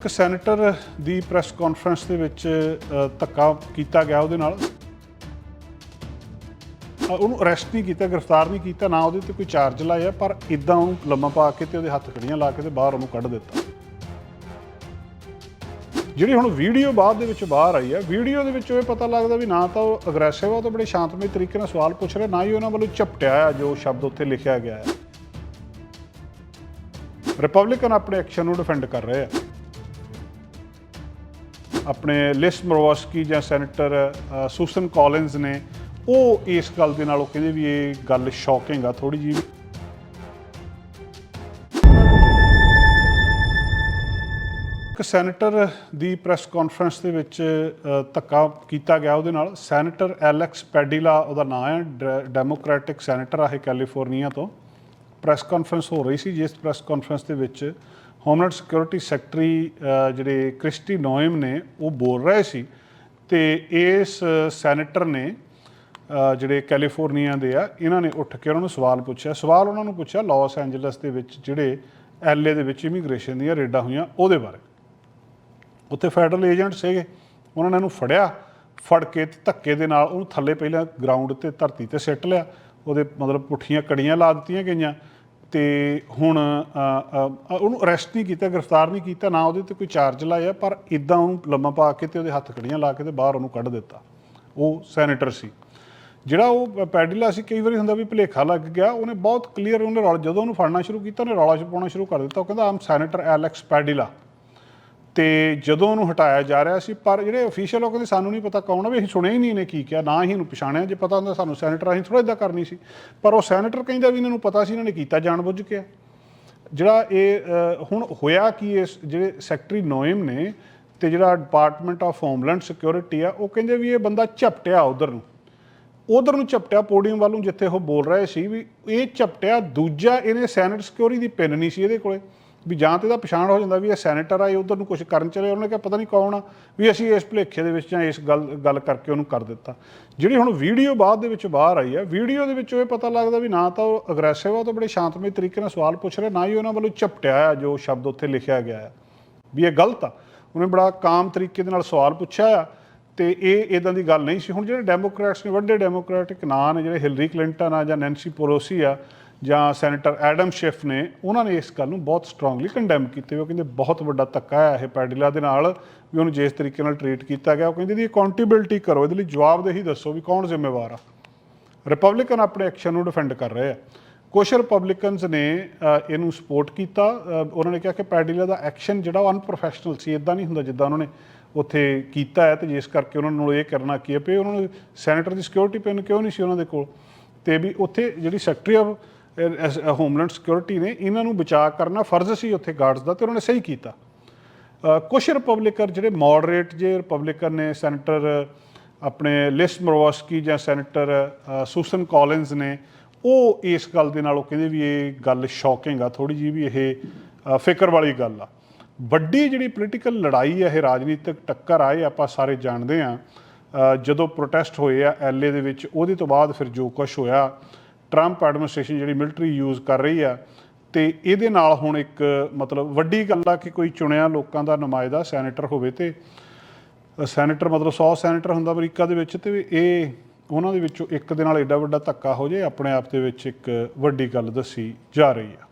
ਇੱਕ ਸੈਨੇਟਰ ਦੀ press conference ਦੇ ਵਿੱਚ ਧੱਕਾ ਕੀਤਾ ਗਿਆ ਉਹਦੇ ਨਾਲ। ਉਹਨੂੰ ਅਰੈਸਟ ਨਹੀਂ ਕੀਤਾ, ਗ੍ਰਿਫਤਾਰ ਨਹੀਂ ਕੀਤਾ, ਨਾ ਉਹਦੇ ਤੇ ਕੋਈ ਚਾਰਜ ਲਾਇਆ, ਪਰ ਇਦਾਂ ਉਹਨੂੰ ਲੰਮਾ ਪਾ ਕੇ ਤੇ ਉਹਦੇ ਹੱਥ ਕੜੀਆਂ ਲਾ ਕੇ ਤੇ ਬਾਹਰ ਉਹਨੂੰ ਕੱਢ ਦਿੱਤਾ। ਜਿਹੜੀ ਹੁਣ ਵੀਡੀਓ ਬਾਅਦ ਦੇ ਵਿੱਚ ਬਾਹਰ ਆਈ ਹੈ ਵੀਡੀਓ ਦੇ ਵਿੱਚ ਇਹ ਪਤਾ ਲੱਗਦਾ ਵੀ ਨਾ ਤਾਂ ਉਹ ਅਗਰੈਸਿਵ ਆ, ਉਹ ਤਾਂ ਬੜੇ ਸ਼ਾਂਤਮਈ ਤਰੀਕੇ ਨਾਲ ਸਵਾਲ ਪੁੱਛ ਰਿਹਾ, ਨਾ ਹੀ ਉਹਨਾਂ ਵੱਲੋਂ ਝਪਟਿਆ ਆ ਜੋ ਸ਼ਬਦ ਉੱਥੇ ਲਿਖਿਆ ਗਿਆ ਹੈ ਰਿਪਬਲਿਕਨ ਆਪਣੇ ਐਕਸ਼ਨ ਨੂੰ ਡਿਫੈਂਡ ਕਰ ਰਹੇ ਆ। ਆਪਣੇ ਲਿਸ ਮਰਵਾਸਕੀ ਜਾਂ ਸੈਨੇਟਰ ਸੂਸਨ ਕਾਲਿੰਸ ਨੇ, ਉਹ ਇਸ ਗੱਲ ਦੇ ਨਾਲ ਉਹ ਕਹਿੰਦੇ ਵੀ ਇਹ ਗੱਲ ਸ਼ੌਕਿੰਗ ਆ ਥੋੜੀ ਜੀ ਇੱਕ ਸੈਨੇਟਰ ਦੀ ਪ੍ਰੈਸ ਕਾਨਫਰੰਸ ਦੇ ਵਿੱਚ ਧੱਕਾ ਕੀਤਾ ਗਿਆ ਉਹਦੇ ਨਾਲ। ਸੈਨੇਟਰ ਐਲੈਕਸ ਪੈਡੀਲਾ, ਉਹਦਾ ਨਾਮ ਹੈ, ਡ- ਡੈਮੋਕ੍ਰੈਟਿਕ ਸੈਨੇਟਰ ਆ ਇਹ ਕੈਲੀਫੋਰਨੀਆ ਤੋਂ। ਪ੍ਰੈਸ ਕਾਨਫਰੰਸ ਹੋ ਰਹੀ ਸੀ, ਜਿਸ ਪ੍ਰੈਸ ਕਾਨਫਰੰਸ ਦੇ ਵਿੱਚ ਹੋਮਲੈਂਡ ਸਿਕਿਉਰਿਟੀ ਸੈਕਟਰੀ ਜਿਹੜੇ ਕ੍ਰਿਸਟੀ ਨੋਇਮ ਨੇ, ਉਹ ਬੋਲ ਰਹੇ ਸੀ ਤੇ ਇਸ ਸੈਨੇਟਰ ਨੇ ਜਿਹੜੇ ਕੈਲੀਫੋਰਨੀਆ ਦੇ ਆ, ਇਹਨਾਂ ਨੇ ਉੱਠ ਕੇ ਉਹਨਾਂ ਨੂੰ ਸਵਾਲ ਪੁੱਛਿਆ। ਸਵਾਲ ਉਹਨਾਂ ਨੂੰ ਪੁੱਛਿਆ ਲਾਸ ਐਂਜਲਸ ਦੇ ਵਿੱਚ, ਜਿਹੜੇ ਐਲਏ ਦੇ ਵਿੱਚ ਇਮੀਗ੍ਰੇਸ਼ਨ ਦੀਆਂ ਰੇਡਾਂ ਹੋਈਆਂ, ਉਹਦੇ ਬਾਰੇ। ਉੱਥੇ ਫੈਡਰਲ ਏਜੰਟ ਸੀਗੇ, ਉਹਨਾਂ ਨੇ ਉਹਨੂੰ ਫੜਿਆ, ਫੜ ਕੇ ਤੇ ਧੱਕੇ ਦੇ ਨਾਲ ਉਹਨੂੰ ਥੱਲੇ ਪਹਿਲਾਂ ਗਰਾਊਂਡ ਤੇ ਧਰਤੀ ਤੇ ਸਿੱਟ ਲਿਆ। ਉਹਦੇ ਮਤਲਬ ਪੁੱਠੀਆਂ ਕੜੀਆਂ ਲਾ ਦਿੱਤੀਆਂ ਗਈਆਂ। ਤੇ ਹੁਣ ਉਹਨੂੰ ਅਰੈਸਟ ਨਹੀਂ ਕੀਤਾ, ਗ੍ਰਿਫਤਾਰ ਨਹੀਂ ਕੀਤਾ, ਨਾ ਉਹਦੇ ਤੇ ਕੋਈ ਚਾਰਜ ਲਾਇਆ, ਪਰ ਇਦਾਂ ਉਹਨੂੰ ਲੰਮਾ ਪਾ ਕੇ ਤੇ ਉਹਦੇ ਹੱਥ ਕੜੀਆਂ ਲਾ ਕੇ ਤੇ ਬਾਹਰ ਉਹਨੂੰ ਕੱਢ ਦਿੱਤਾ। ਉਹ ਸੈਨੇਟਰ ਸੀ। ਜਿਹੜਾ ਉਹ ਪੈਡੀਲਾ ਸੀ, ਕਈ ਵਾਰੀ ਹੁੰਦਾ ਵੀ ਭੁਲੇਖਾ ਲੱਗ ਗਿਆ, ਉਹਨੇ ਬਹੁਤ ਕਲੀਅਰ ਉਹਨੇ ਰੌਲਾ, ਜਦੋਂ ਉਹਨੂੰ ਫੜਨਾ ਸ਼ੁਰੂ ਕੀਤਾ, ਉਹਨੇ ਰੌਲਾ ਚ ਸ਼ੁਰੂ ਕਰ ਦਿੱਤਾ। ਉਹ ਕਹਿੰਦਾ ਆਮ ਸੈਨੇਟਰ ਐਲੈਕਸ ਪੈਡੀਲਾ ਤੇ ਜਦੋਂ ਉਹਨੂੰ ਹਟਾਇਆ ਜਾ ਰਿਹਾ ਸੀ, ਪਰ ਜਿਹੜੇ ਅਫੀਸ਼ੀਅਲ ਉਹ ਕਹਿੰਦੇ ਸਾਨੂੰ ਨਹੀਂ ਪਤਾ ਕੌਣ ਆ, ਵੀ ਅਸੀਂ ਸੁਣਿਆ ਹੀ ਨਹੀਂ ਇਹਨੇ ਕੀ ਕਿਹਾ, ਨਾ ਹੀ ਇਹਨੂੰ ਪਛਾਣਿਆ। ਜੇ ਪਤਾ ਹੁੰਦਾ ਸਾਨੂੰ ਸੈਨੇਟਰ ਅਸੀਂ ਥੋੜਾ ਇਦਾਂ ਕਰਨੀ ਸੀ। ਪਰ ਉਹ ਸੈਨੇਟਰ ਕਹਿੰਦਾ ਵੀ ਇਹਨਾਂ ਨੂੰ ਪਤਾ ਸੀ, ਇਹਨਾਂ ਨੇ ਕੀਤਾ ਜਾਣਬੁੱਝ ਕੇ। ਆ। ਜਿਹੜਾ ਇਹ ਹੁਣ ਹੋਇਆ ਕੀ ਇਸ ਜਿਹੜੇ ਸੈਕਟਰੀ ਨੋਇਮ ਨੇ ਤੇ ਜਿਹੜਾ ਡਿਪਾਰਟਮੈਂਟ ਆਫ ਹੋਮਲੈਂਡ ਸਿਕਿਉਰਿਟੀ ਆ, ਉਹ ਕਹਿੰਦੇ ਵੀ ਇਹ ਬੰਦਾ ਝਪਟਿਆ ਉਧਰ ਨੂੰ। ਉਧਰ ਨੂੰ ਝਪਟਿਆ ਪੋਡੀਅਮ ਵੱਲੋਂ ਜਿੱਥੇ ਉਹ ਬੋਲ ਰਹੇ ਸੀ ਵੀ ਇਹ ਝਪਟਿਆ ਦੂਜਾ ਇਹਨੇ ਸੈਨੇਟ ਸਿਕਿਉਰਿਟੀ ਦੀ ਪਿੰਨ ਨਹੀਂ ਸੀ ਇਹਦੇ ਕੋਲੇ। ਵੀ ਜਾਂ ਤੇ ਇਹਦਾ ਪਛਾਣ ਹੋ ਜਾਂਦਾ ਵੀ ਇਹ ਸੈਨੇਟਰ ਆ, ਇਹ ਉਧਰ ਨੂੰ ਕੁਝ ਕਰਨ ਚਲੇ, ਉਹਨੇ ਕਿਹਾ ਪਤਾ ਨਹੀਂ ਕੌਣ ਆ, ਵੀ ਅਸੀਂ ਇਸ ਭੁਲੇਖੇ ਦੇ ਵਿੱਚ ਜਾਂ ਇਸ ਗੱਲ ਗੱਲ ਕਰਕੇ ਉਹਨੂੰ ਕਰ ਦਿੱਤਾ। ਜਿਹੜੀ ਹੁਣ ਵੀਡੀਓ ਬਾਅਦ ਦੇ ਵਿੱਚ ਬਾਹਰ ਆਈ ਹੈ ਵੀਡੀਓ ਦੇ ਵਿੱਚ ਇਹ ਪਤਾ ਲੱਗਦਾ ਵੀ ਨਾ ਤਾਂ ਉਹ ਅਗਰੈਸਿਵ ਆ, ਉਹ ਤਾਂ ਬੜੇ ਸ਼ਾਂਤਮਈ ਤਰੀਕੇ ਨਾਲ ਸਵਾਲ ਪੁੱਛ ਰਿਹਾ, ਨਾ ਹੀ ਉਹਨਾਂ ਵੱਲੋਂ ਝਪਟਿਆ ਆ, ਜੋ ਸ਼ਬਦ ਉੱਥੇ ਲਿਖਿਆ ਗਿਆ ਆ, ਵੀ ਇਹ ਗਲਤ ਆ। ਉਹਨੇ ਬੜਾ ਕਾਮ ਤਰੀਕੇ ਦੇ ਨਾਲ ਸਵਾਲ ਪੁੱਛਿਆ ਆ, ਤੇ ਇਹ ਇਦਾਂ ਦੀ ਗੱਲ ਨਹੀਂ ਸੀ। ਹੁਣ ਜਿਹੜੇ ਡੈਮੋਕ੍ਰੈਟਸ ਨੇ, ਵੱਡੇ ਡੈਮੋਕ੍ਰੈਟਿਕ ਨਾਂ ਨੇ, ਜਿਹੜੇ ਹਿਲਰੀ ਕਲਿੰਟਨ ਆ ਜਾਂ ਨੈਂਸੀ ਪੋਲੋਸੀ ਆ ਜਾਂ ਸੈਨੇਟਰ ਐਡਮ ਸ਼ਿਫ ਨੇ, ਉਹਨਾਂ ਨੇ ਇਸ ਗੱਲ ਨੂੰ ਬਹੁਤ ਸਟਰੋਂਗਲੀ ਕੰਡੈਮ ਕੀਤੇ ਉਹ ਕਹਿੰਦੇ ਬਹੁਤ ਵੱਡਾ ਧੱਕਾ ਹੈ ਇਹ ਪੈਡਿਲਾ ਦੇ ਨਾਲ, ਵੀ ਉਹਨੂੰ ਜਿਸ ਤਰੀਕੇ ਨਾਲ ਟਰੀਟ ਕੀਤਾ ਗਿਆ। ਉਹ ਕਹਿੰਦੇ ਦੀ ਅਕਾਊਂਟੇਬਿਲਟੀ ਕਰੋ, ਇਹਦੇ ਲਈ ਜਵਾਬਦੇਹੀ ਦੱਸੋ ਵੀ ਕੌਣ ਜ਼ਿੰਮੇਵਾਰ ਆ। ਰਿਪਬਲਿਕਨ ਆਪਣੇ ਐਕਸ਼ਨ ਨੂੰ ਡਿਫੈਂਡ ਕਰ ਰਹੇ ਆ। ਕੁਝ ਰਿਪਬਲਿਕਨਸ ਨੇ ਇਹਨੂੰ ਸਪੋਰਟ ਕੀਤਾ। ਉਹਨਾਂ ਨੇ ਕਿਹਾ ਕਿ ਪੈਡੀਲਾ ਦਾ ਐਕਸ਼ਨ ਜਿਹੜਾ ਉਹ ਅਨਪ੍ਰੋਫੈਸ਼ਨਲ ਸੀ ਇਦਾਂ ਨਹੀਂ ਹੁੰਦਾ ਜਿੱਦਾਂ ਉਹਨਾਂ ਨੇ ਉੱਥੇ ਕੀਤਾ ਹੈ, ਤੇ ਜਿਸ ਕਰਕੇ ਉਹਨਾਂ ਨੂੰ ਇਹ ਕਰਨਾ ਕੀ ਹੈ। ਪਈ ਉਹਨਾਂ ਨੂੰ ਸੈਨੇਟਰ ਦੀ ਸਿਕਿਉਰਿਟੀ ਪਿੰਨ ਕਿਉਂ ਨਹੀਂ ਸੀ ਉਹਨਾਂ ਦੇ ਕੋਲ? ਤੇ ਵੀ ਉੱਥੇ ਜਿਹੜੀ ਸੈਕਟਰੀ ਆਫ ਹੋਮਲੈਂਡ ਸਿਕਿਉਰਿਟੀ ਨੇ ਇਹਨਾਂ ਨੂੰ ਬਚਾ ਕਰਨਾ ਫਰਜ਼ ਸੀ ਉੱਥੇ ਗਾਰਡਸ ਦਾ ਤੇ ਉਹਨਾਂ ਨੇ ਸਹੀ ਕੀਤਾ। ਅ, ਕੁਝ ਰਿਪਬਲਿਕਨ ਜਿਹੜੇ ਮੋਡਰੇਟ ਜੇ ਰਿਪਬਲਿਕਨ ਨੇ ਸੈਨੇਟਰ ਆਪਣੇ ਲਿਸ ਮਰਵਾਸਕੀ ਜਾਂ ਸੈਨੇਟਰ ਸੂਸਨ ਕਾਲਿੰਸ ਨੇ ਉਹ ਇਸ ਗੱਲ ਦੇ ਨਾਲ ਉਹ ਕਹਿੰਦੇ ਵੀ ਇਹ ਗੱਲ ਸ਼ੌਕਿੰਗ ਆ ਥੋੜੀ ਜੀ ਵੀ ਇਹ ਫਿਕਰ ਵਾਲੀ ਗੱਲ ਆ। ਵੱਡੀ ਜਿਹੜੀ ਪੋਲੀਟੀਕਲ ਲੜਾਈ ਹੈ ਇਹ ਰਾਜਨੀਤਿਕ ਟੱਕਰ ਆ ਇਹ ਆਪਾਂ ਸਾਰੇ ਜਾਣਦੇ ਆ। ਜਦੋਂ ਪ੍ਰੋਟੈਸਟ ਹੋਏ ਆ ਐਲਏ ਦੇ ਵਿੱਚ ਉਹਦੇ ਤੋਂ ਬਾਅਦ ਫਿਰ ਜੋ ਕੁਝ ਹੋਇਆ ਟਰੰਪ ਐਡਮਿਨਿਸਟ੍ਰੇਸ਼ਨ ਜਿਹੜੀ ਮਿਲਟਰੀ ਯੂਜ਼ ਕਰ ਰਹੀ ਆ, ਤੇ ਇਹਦੇ ਨਾਲ ਹੁਣ ਇੱਕ ਮਤਲਬ ਵੱਡੀ ਗੱਲ ਆ ਕਿ ਕੋਈ ਚੁਣਿਆ ਲੋਕਾਂ ਦਾ ਨੁਮਾਇੰਦਾ ਸੈਨੇਟਰ ਹੋਵੇ ਤੇ ਸੈਨੇਟਰ ਮਤਲਬ 100 ਸੈਨੇਟਰ ਹੁੰਦਾ ਅਮਰੀਕਾ ਦੇ ਵਿੱਚ ਤੇ ਇਹ ਉਹਨਾਂ ਦੇ ਵਿੱਚੋਂ ਇੱਕ ਦੇ ਨਾਲ ਐਡਾ ਵੱਡਾ ਧੱਕਾ ਹੋ ਜੇ, ਆਪਣੇ ਆਪ ਦੇ ਵਿੱਚ ਇੱਕ ਵੱਡੀ ਗੱਲ ਦੱਸੀ ਜਾ ਰਹੀ ਆ।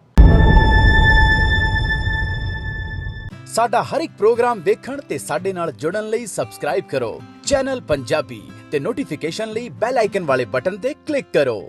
ਸਾਡਾ ਹਰ ਇੱਕ ਪ੍ਰੋਗਰਾਮ ਦੇਖਣ ਤੇ ਸਾਡੇ ਨਾਲ ਜੁੜਨ ਲਈ ਸਬਸਕ੍ਰਾਈਬ ਕਰੋ। ਚੈਨਲ ਪੰਜਾਬੀ ਤੇ ਨੋਟੀਫਿਕੇਸ਼ਨ ਲਈ ਬੈਲ ਆਈਕਨ ਵਾਲੇ ਬਟਨ ਤੇ ਕਲਿੱਕ ਕਰੋ।